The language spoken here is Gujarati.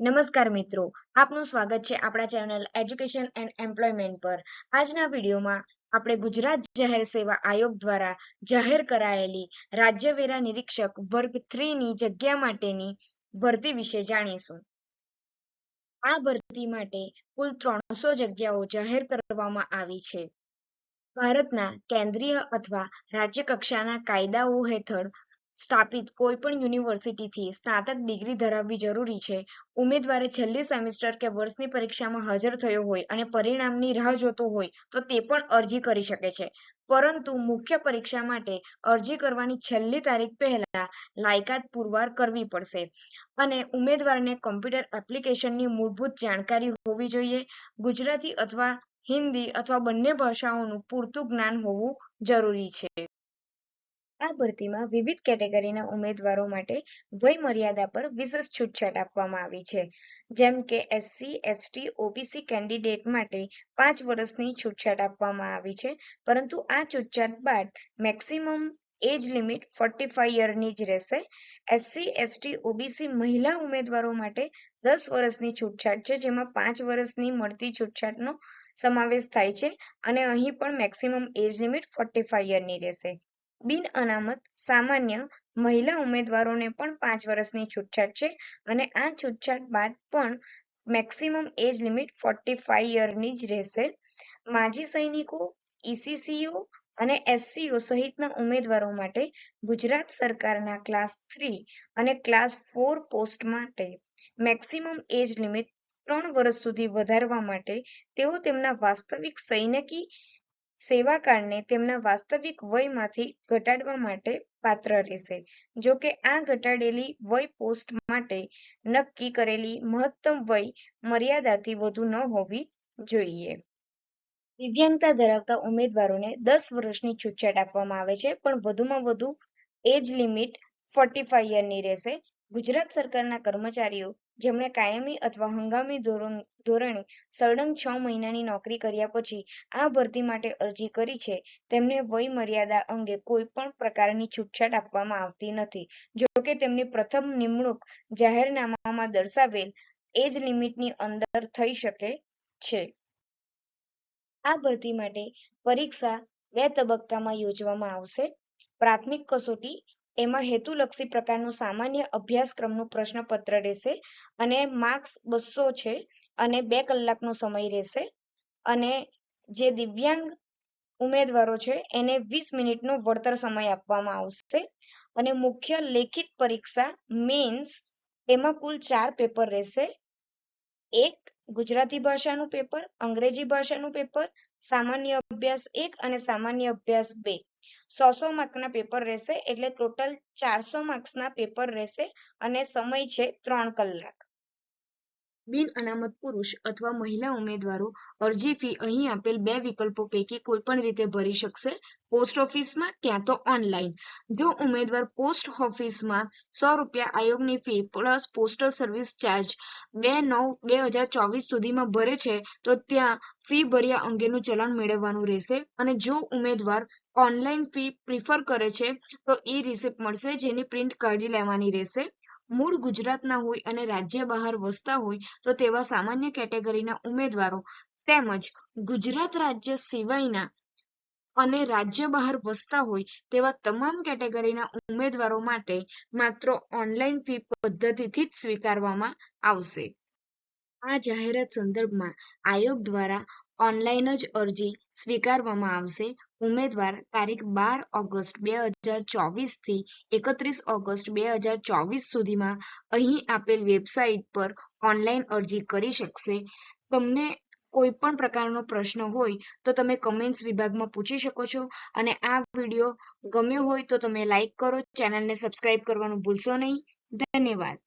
નમસ્કાર મિત્રો, આપનું સ્વાગત છે આપણા ચેનલ એજ્યુકેશન એન્ડ એમ્પ્લોયમેન્ટ પર. આજના વિડીયોમાં આપણે ગુજરાત જાહેર સેવા આયોગ દ્વારા જાહેર કરાયેલી રાજ્ય નિરીક્ષક વર્ગ થ્રીની જગ્યા માટેની ભરતી વિશે જાણીશું. આ ભરતી માટે કુલ ત્રણસો જગ્યાઓ જાહેર કરવામાં આવી છે. ભારતના કેન્દ્રીય અથવા રાજ્ય કક્ષાના કાયદાઓ હેઠળ સ્થાપિત કોઈપણ યુનિવર્સિટીથી સ્નાતક ડિગ્રી ધરાવવી જરૂરી છે. ઉમેદવારે છેલ્લી સેમિસ્ટર કે વર્ષની પરીક્ષામાં હાજર થયો હોય અને પરિણામની રાહ જોતો હોય તો તે પણ અરજી કરી શકે છે. પરંતુ મુખ્ય પરીક્ષા માટે અરજી કરવાની છેલ્લી તારીખ પહેલા લાયકાત પુરવાર કરવી પડશે. અને ઉમેદવારને કોમ્પ્યુટર એપ્લિકેશનની મૂળભૂત જાણકારી હોવી જોઈએ. ગુજરાતી અથવા હિન્દી અથવા બંને ભાષાઓનું પૂરતું જ્ઞાન હોવું જરૂરી છે. આ ભરતીમાં વિવિધ કેટેગરીના ઉમેદવારો માટે વય મર્યાદા પર વિશેષ છૂટછાટ આપવામાં આવી છે. જેમ કે એસસી એસટી ઓબીસી કેન્ડિડેટ માટે પાંચ વર્ષની છૂટછાટ આપવામાં આવી છે. પરંતુ આ છૂટછાટ બાદ maximum age limit forty five યરની જ રહેશે. એસસી એસટી ઓબીસી મહિલા ઉમેદવારો માટે દસ વર્ષની છૂટછાટ છે, જેમાં પાંચ વર્ષની મળતી છૂટછાટનો સમાવેશ થાય છે અને અહીં પણ maximum age limit forty five યરની રહેશે. બિન અનામત સામાન્ય મહિલા ઉમેદવારોને પણ પાંચ વર્ષની છૂટછાટ છે અને આ છૂટછાટ બાદ પણ maximum age limit forty five યરની જ રહેશે. માજી સૈનિકો ઈસીસીઓ અને એસસીઓ સહિતના ઉમેદવારો માટે ગુજરાત સરકારના ક્લાસ થ્રી અને ક્લાસ ફોર પોસ્ટ માટે મેક્સિમમ એજ લિમિટ ત્રણ વર્ષ સુધી વધારવા માટે તેઓ તેમના વાસ્તવિક સૈનિકી સેવાકાળને તેમના વાસ્તવિક વયમાંથી ઘટાડવા માટે પાત્ર રહેશે. જો કે આ ઘટાડેલી વય પોસ્ટ માટે નક્કી કરેલી મહત્તમ વય મર્યાદાથી વધુ ન હોવી જોઈએ. દિવ્યાંગતા ધરાવતા ઉમેદવારોને દસ વર્ષની છૂટછાટ આપવામાં આવે છે, પણ વધુમાં વધુ એજ લિમિટ ફોર્ટી ફાઈવ યરની રહેશે. ગુજરાત સરકારના કર્મચારીઓ, જેમણે કાયમી અથવા હંગામી ધોરણે સળંગ છ મહિનાની નોકરી કર્યા પછી આ ભરતી માટે અરજી કરી છે, તેમને વય મર્યાદા અંગે કોઈ પણ પ્રકારની છૂટછાટ આપવામાં આવતી નથી. જો કે તેમની પ્રથમ નિમણૂક જાહેરનામામાં દર્શાવેલ એજ લિમિટની અંદર થઈ શકે છે. આ ભરતી માટે પરીક્ષા બે તબક્કામાં યોજવામાં આવશે. પ્રાથમિક કસોટી એમાં હેતુલક્ષી પ્રકારનું સામાન્ય અભ્યાસક્રમનું પ્રશ્નપત્ર રહેશે અને માર્ક્સ બસો છે અને બે કલાકનો સમય રહેશે. અને જે દિવ્યાંગ ઉમેદવારો છે, એને વીસ મિનિટનો વળતર સમય આપવામાં આવશે. અને મુખ્ય લેખિત પરીક્ષા મીન્સ, એમાં કુલ ચાર પેપર રહેશે. એક ગુજરાતી ભાષાનું પેપર, અંગ્રેજી ભાષાનું પેપર સામાન્ય અભ્યાસ એક અને સામાન્ય અભ્યાસ બે. સો સો માર્કના પેપર રહેશે એટલે ટોટલ ચારસો માર્ક્સના પેપર રહેશે અને સમય છે ત્રણ કલાક. બિન અનામત પુરુષ અથવા મહિલા ઉમેદવારો અરજી ફી અહીં આપેલ બે વિકલ્પો પૈકી કોઈ પણ રીતે ભરી શકશે. પોસ્ટ ઓફિસમાં ક્યાં તો ઓનલાઈન જો ઉમેદવાર પોસ્ટ ઓફિસમાં સો રૂપિયા આયોગની fee plus postal service charge બે નવ બે હજાર ચોવીસ સુધીમાં ભરે છે, તો ત્યાં ફી ભર્યા અંગેનું ચલણ મેળવવાનું રહેશે. અને જો ઉમેદવાર ઓનલાઈન ફી પ્રિફર કરે છે, તો ઈ રિસિપ્ટ મળશે જેની પ્રિન્ટ કાઢી લેવાની રહેશે. મૂળ ગુજરાતના હોય અને રાજ્ય બહાર વસતા હોય, તો તેવા સામાન્ય કેટેગરીના ઉમેદવારો તેમજ ગુજરાત રાજ્ય સિવાયના અને રાજ્ય બહાર વસતા હોય, તેવા તમામ કેટેગરીના ઉમેદવારો માટે માત્ર ઓનલાઈન ફી પદ્ધતિથી જ સ્વીકારવામાં આવશે. આ જાહેરાત સંદર્ભમાં આયોગ દ્વારા ઓનલાઈન જ અરજી સ્વીકારવામાં આવશે. ઉમેદવાર તારીખ બાર ઓગસ્ટ બે હજાર ચોવીસથી એકત્રીસ ઓગસ્ટ બે હજાર ચોવીસ સુધીમાં અહીં આપેલ વેબસાઇટ પર ઓનલાઈન અરજી કરી શકશે. તમને કોઈ પણ પ્રકારનો પ્રશ્ન હોય તો તમે કમેન્ટ્સ વિભાગમાં પૂછી શકો છો અને આ વીડિયો ગમ્યો હોય તો તમે લાઈક કરો. ચેનલને સબસ્ક્રાઇબ કરવાનું ભૂલશો નહીં. ધન્યવાદ.